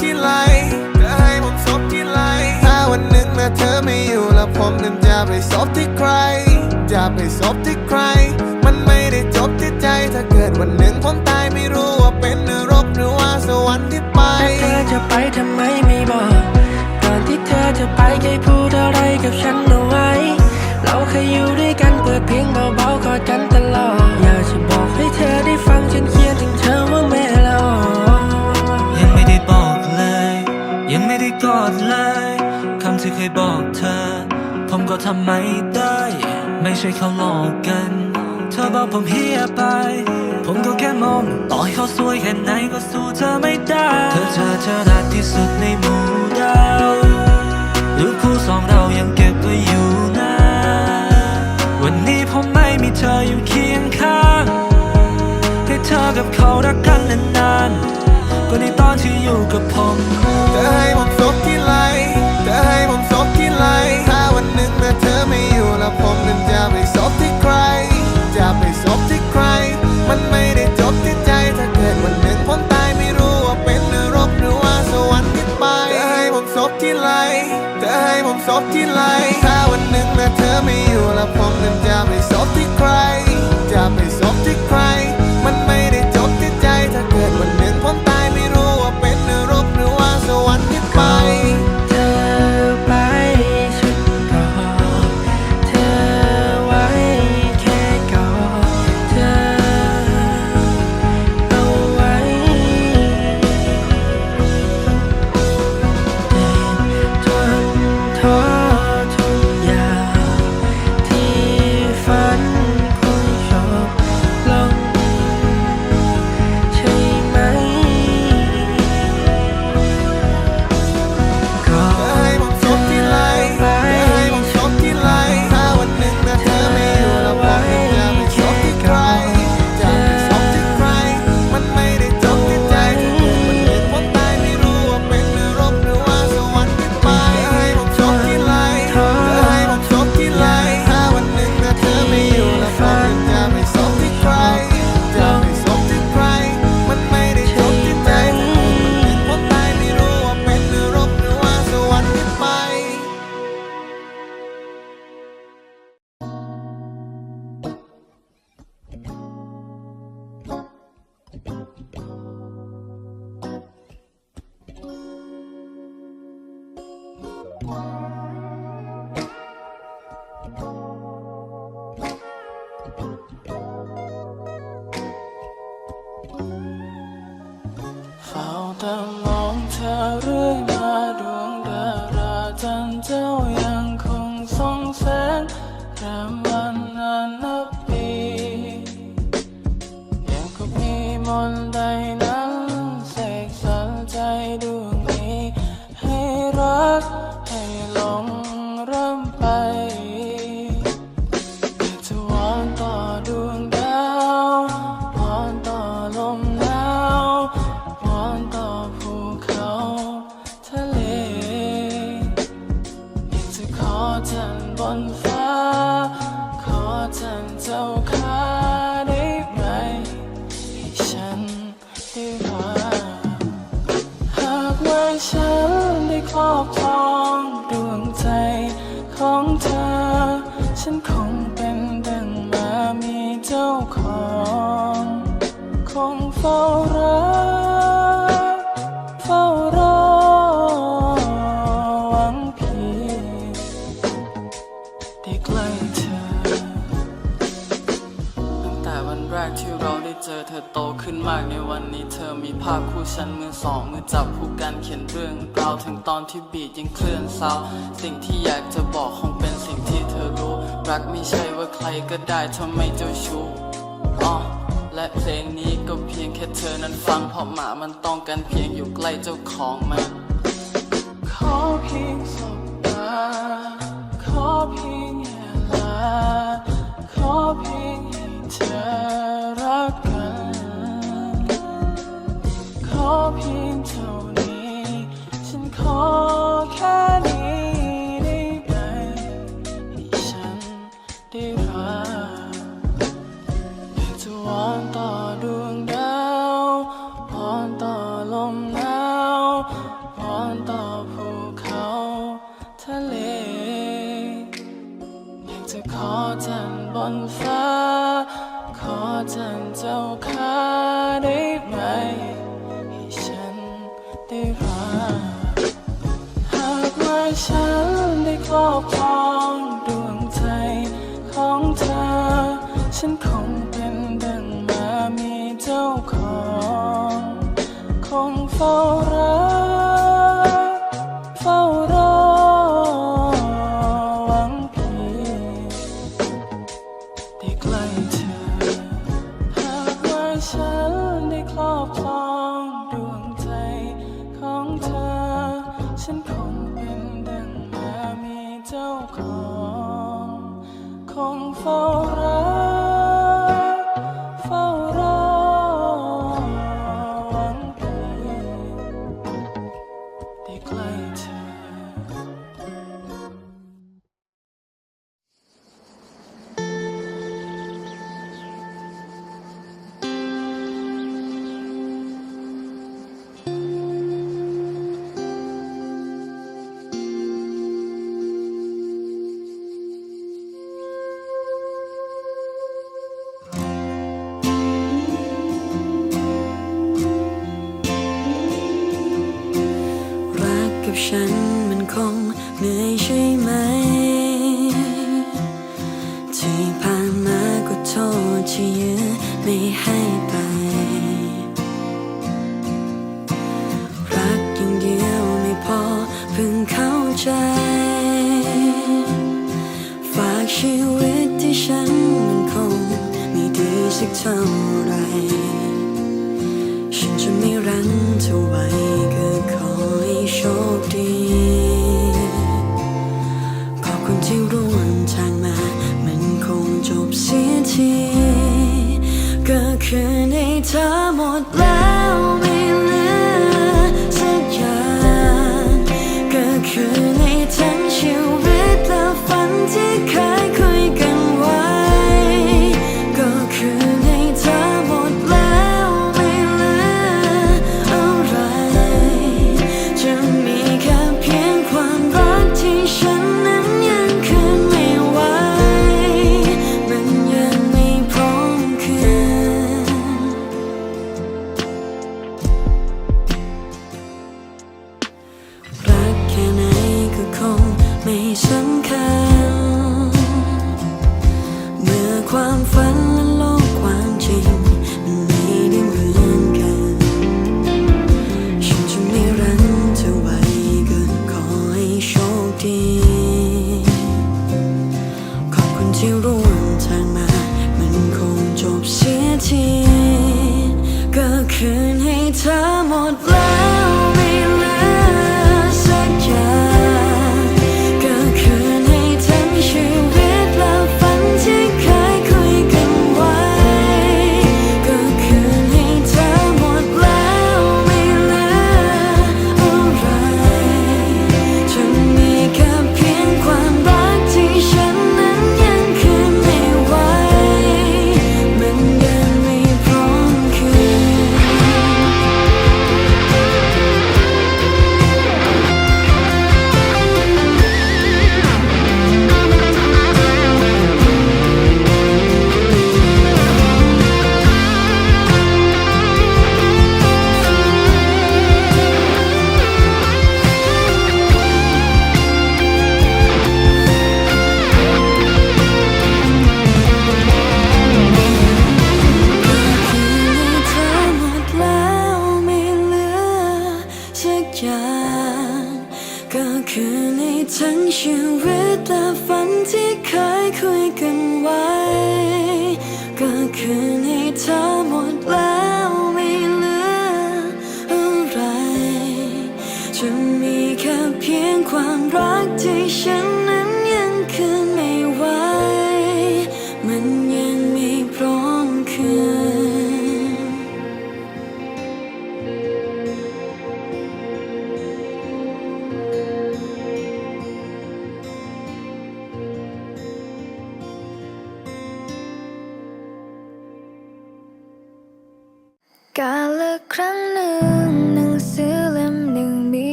ทีไรเธอให้ผมซบที่ไรถ้าวันหนึ่งนะเธอไม่อยู่แล้วผมนั้นจะไปซบที่ใคร จะไปซบที่ใคร มันไม่ได้จบที่ใจ ถ้าเกิดวันหนึ่งผมตายไม่รู้ว่าเป็นนรกหรือว่าสวรรค์ที่ไปเธอจะไปทำไมไม่บอก ก่อนที่เธอจะไปแกพูดอะไรกับฉัน ทำไมได้ ไม่ใช่เขาหลอกกัน เธอบอกผมเฮียไป ผมก็แค่มองต่อให้เขาสวยแค่ไหนก็สู้เธอไม่ได้ เธอเธอเธอรักที่สุดในหมู่ดาวหรูปคู่สองเรายังเก็บไว้อยู่นะ วันนี้ผมไม่มีเธออยู่เคียงข้าง ให้เธอกับเขารักกันนานๆก็ในตอนที่อยู่กับผม ศพที่ไหลถ้าวันหนึ่งแม้เธอไม่อยู่แล้วผมนั้นจะไปซบที่ใคร จะไปซบที่ใคร แต่มองเธอเรื่อยมาดวงดาราจันทร์เจ้ายังคงส่องแสงแรมวันนานนับปียังก็มีมนต์ สองมือจับคู่กันเขียนเรื่องราวถึงตอนที่บีดยังเคลื่อนเศร้าสิ่งที่อยากจะบอกคงเป็นสิ่งที่เธอรู้ รักไม่ใช่ว่าใครก็ได้ทำไมเจ้าชู้อ๋อและเพลงนี้ก็เพียงแค่เธอนั้นฟังเพราะหมามันต้องการเพียงอยู่ใกล้เจ้าของมันขอเพียงสบตาขอเพียง อเพียงเท่านี้ ฉันขอแค่นี้ได้ไหมให้ฉันได้รักอยากจะวนต่อดวงดาววนต่อลมหนาววนต่อภูเขาทะเล อยากจะขอจันทร์บนฟ้า ขอจันเจ้าค่าันมันคงเหนื่อยใช่ไหม ที่ผ่านมาก็โทษที่ยื้อไม่ให้ไป รักอย่างเดียวไม่พอเพิ่งเข้าใจ ฝากชีวิตที่ฉันมันคงไม่ดีสักเท่าไร ฉันจะไม่รั้งเธอไว้เกิน โชคดี ขอบคุณที่ร่วมทางมา มันคงจบเสียที ก็คือในเธอ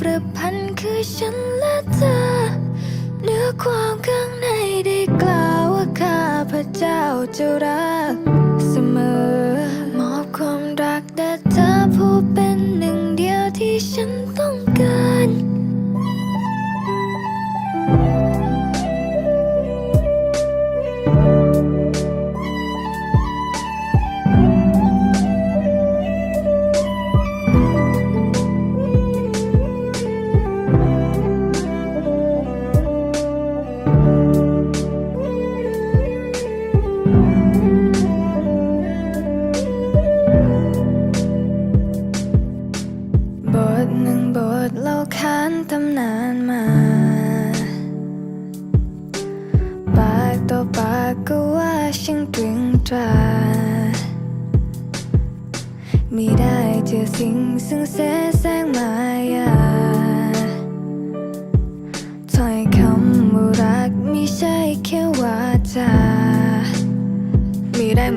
ประพันธ์คือฉันและเธอเนื้อความข้างในได้กล่าวว่าข้าพระเจ้าจะรักเสมอ มอบความรักแต่เธอผู้เป็นหนึ่งเดียวที่ฉันต้อง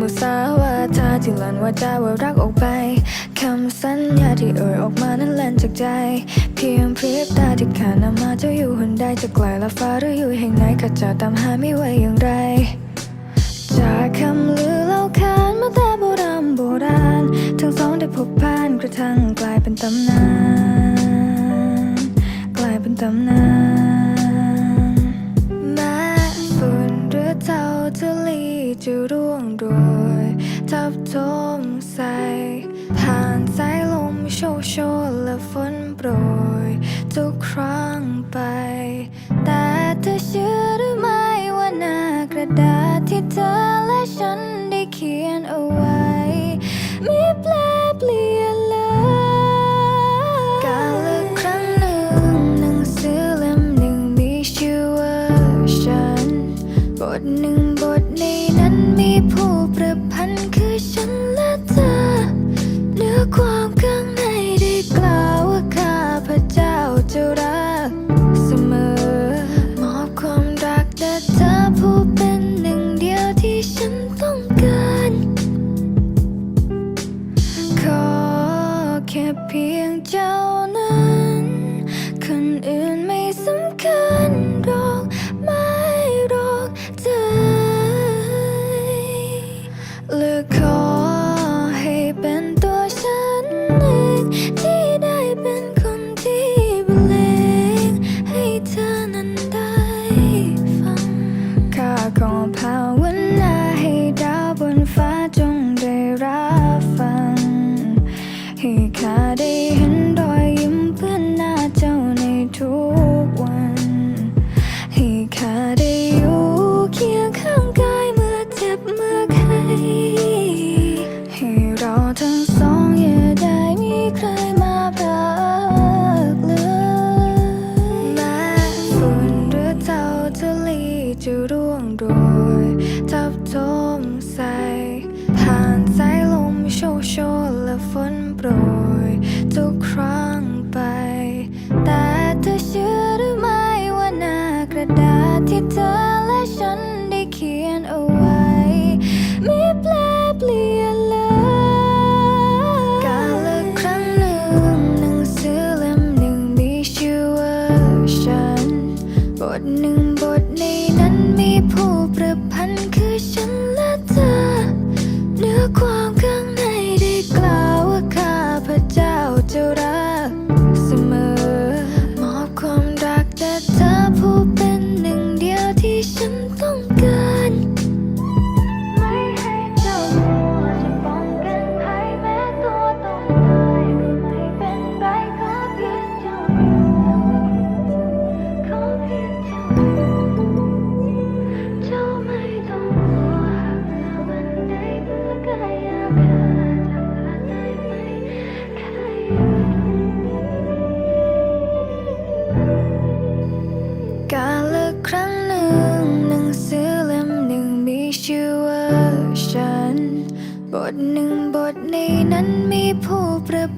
มุสาวาทาที่หลั่นว่าจาว่ารักออกไปคำสัญญาที่เอ่ยออกมานั้นแล่นจากใจ เพียงพริบตาที่ขาดนำมาจ้าอยู่หนใดจะไกลละฟ้าหรืออยู่แห่งไหนก็จะตามหาไม่ไหวอย่างไร จากคำลือเล่าขานมาแต่โบราณโบราณ ทั้งสองได้พบผ่านกระทั่งกลายเป็นตำนาน กลายเป็นตำนาน เท่าทะเลจะร่วงโรยทับทมใส่ผ่านสายลมโชกโชนและฝนโปรย ทุกครั้งไป แต่เธอเชื่อหรือไม่ว่าหน้ากระดาษที่เธอและฉันได้เขียนเอาไว้ มีแปลเปลี่ยน หนึ่งาที่เธอและฉัน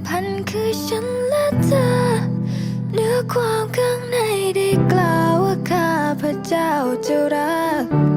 พันคือฉันและเธอเนื้อความข้างในได้กล่าวว่าข้าพระเจ้าจะรัก